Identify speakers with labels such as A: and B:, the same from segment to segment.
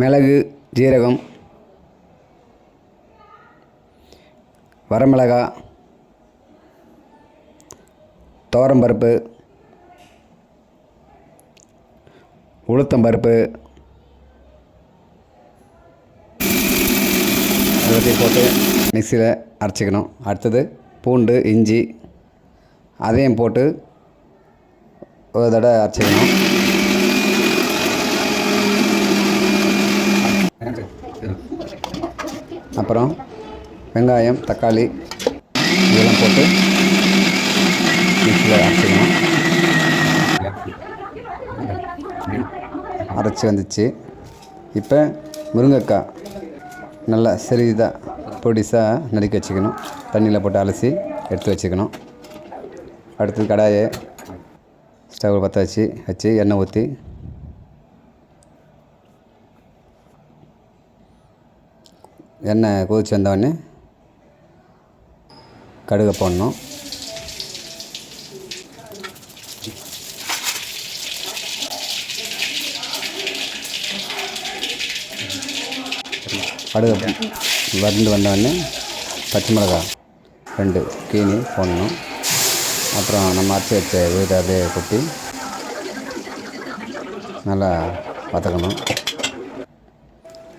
A: மிளகு ஜீரகம் வரமிளகா துவரம்பருப்பு உளுத்தம்பருப்பு எல்லாத்தையும் போட்டு மிக்சியில் அரைச்சிக்கணும். அடுத்தது பூண்டு இஞ்சி அதையும் போட்டு ஒரு தடவை அரைச்சிக்கணும். அப்புறம் வெங்காயம் தக்காளி இதெல்லாம் போட்டு மிக்சியில் அரைச்சிக்கணும் அரைச்சி வந்துச்சு. இப்போ முருங்கைக்காய் நல்லா சிறிதாக பொடிசாக நறுக்கி வச்சுக்கணும். தண்ணியில் போட்டு அலசி எடுத்து வச்சுக்கணும். அடுத்தது கடாயை ஸ்டவ் பற்ற வச்சு வச்சு எண்ணெய் ஊற்றி எண்ணெய் கொதிச்சு வந்தோடனே கடுகை போடணும். கடுகு வறண்டு வந்தோடனே பச்சை மிளகா ரெண்டு கீனி போடணும். அப்புறம் நம்ம அரைச்சி வச்ச விழுதை அப்படியே கொட்டி நல்லா வதக்கணும்.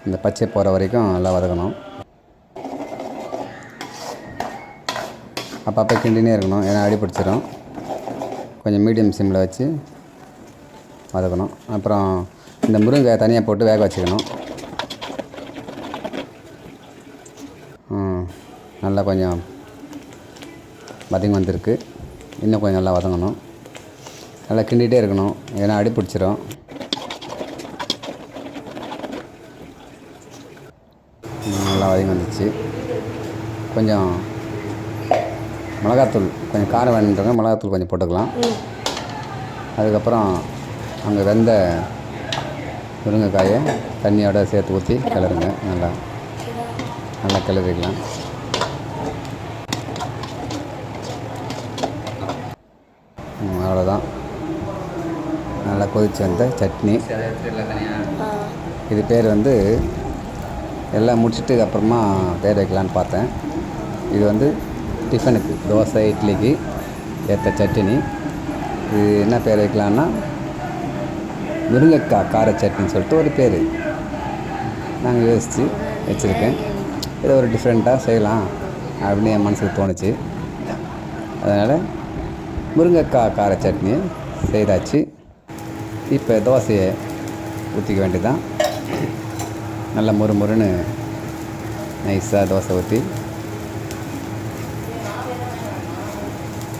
A: இந்த பச்சை போகிற வரைக்கும் நல்லா வதக்கணும். அப்பப்போ கிண்டினே இருக்கணும். ஏன்னா அடி பிடிச்சிரும். கொஞ்சம் மீடியம் சிம்மில் வச்சு வதக்கணும். அப்புறம் இந்த முருங்கை தனியாக போட்டு வேக வச்சுக்கணும். நல்லா கொஞ்சம் வதங்கி வந்திருக்கு. இன்னும் கொஞ்சம் நல்லா வதங்கணும். நல்லா கிண்டிகிட்டே இருக்கணும். ஏன்னா அடி பிடிச்சிரும். ம், நல்லா வதங்கி வந்துச்சு. கொஞ்சம் மிளகாத்தூள் கொஞ்சம் காரம் வேணுன்றவங்க மிளகாத்தூள் கொஞ்சம் போட்டுக்கலாம். அதுக்கப்புறம் அங்கே வெந்த முருங்கைக்காயை தண்ணியோட சேர்த்து ஊற்றி கிளறுங்க. நல்லா நல்லா கிளறிக்கலாம் அவ்வளோதான் நல்லா கொதிச்சு வந்த சட்னி. இது பேர் வந்து எல்லாம் முடிச்சுட்டு அப்புறமா பேர் வைக்கலான்னு பார்த்தேன். இது வந்து டிஃபனுக்கு தோசை இட்லிக்கு ஏற்ற சட்னி. இது என்ன பேர் வைக்கலான்னா முருங்கைக்காய் கார சட்னின்னு சொல்லிட்டு ஒரு பேர். நாங்கள் யோசித்து வச்சுருக்கேன். இதை ஒரு டிஃப்ரெண்ட்டாக செய்யலாம் அப்படின்னு என் மனசுக்கு தோணுச்சு. அதனால் முருங்கைக்காய் கார சட்னியை செய்தாச்சு. இப்போ தோசையை ஊற்றிக்க வேண்டியதான் நல்ல மொறு மொறுன்னு நைஸாக தோசை ஊற்றி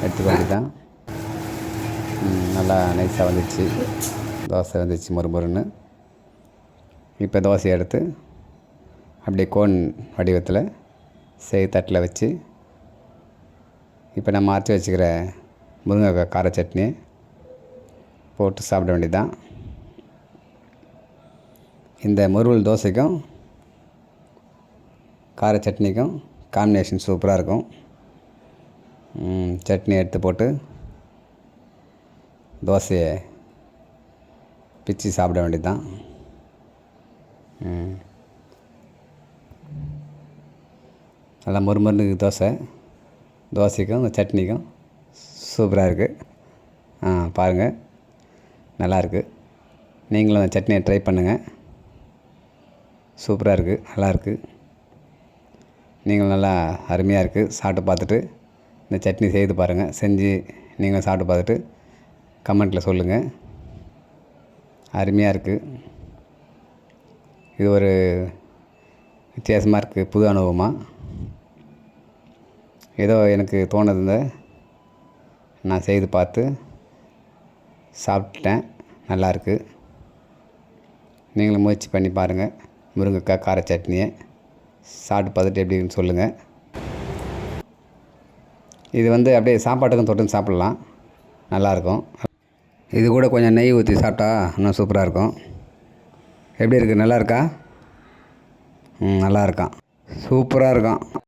A: எடுத்துக்க வேண்டியதுதான். நல்லா நைஸாக வந்துச்சு தோசை வந்துச்சு மொறு மொறுன்னு. இப்போ தோசையை எடுத்து அப்படியே கோன் வடிவத்தில் செய் தட்டில் வச்சு இப்போ நம்ம அரைச்சி வச்சுக்கிற முருங்கைக்காய் கார சட்னி போட்டு சாப்பிட வேண்டியதுதான். இந்த முருவல் தோசைக்கும் கார சட்னிக்கும் காம்பினேஷன் சூப்பராக இருக்கும். சட்னி எடுத்து போட்டு தோசையை பிச்சு சாப்பிட வேண்டியது தான் நல்லா மொறுமொறுன்னு தோசை தோசைக்கும் இந்த சட்னிக்கும் சூப்பராக இருக்குது ஆ பாருங்கள் நல்லாயிருக்கு நீங்களும் அந்த சட்னியை ட்ரை பண்ணுங்கள் சூப்பராக இருக்குது நல்லாயிருக்கு நீங்களும் நல்லா அருமையாக இருக்குது. சாப்பிட்டு பார்த்துட்டு இந்த சட்னி செய்து பாருங்கள் செஞ்சு நீங்களும் சாப்பிட்டு பார்த்துட்டு கமெண்ட்டில் சொல்லுங்கள் அருமையாக இருக்குது. இது ஒரு வித்தியாசமாக இருக்குது புது அனுபவமாக ஏதோ எனக்கு தோணுது நான் செய்து பார்த்து சாப்பிட்டேன் நல்லாயிருக்கு நீங்களும் முயற்சி பண்ணி பாருங்கள் முருங்கைக்காய் கார சட்னியை சாப்பிட்டு பார்த்துட்டு எப்படின்னு சொல்லுங்கள் இது வந்து அப்படியே சாப்பாட்டுக்கும் தொட்டு சாப்பிட்லாம். நல்லாயிருக்கும். இது கூட கொஞ்சம் நெய் ஊற்றி சாப்பிட்டா இன்னும் சூப்பராக இருக்கும். எப்படி இருக்குது நல்லா இருக்கா? ம் நல்லா இருக்கான். சூப்பராக இருக்கான்.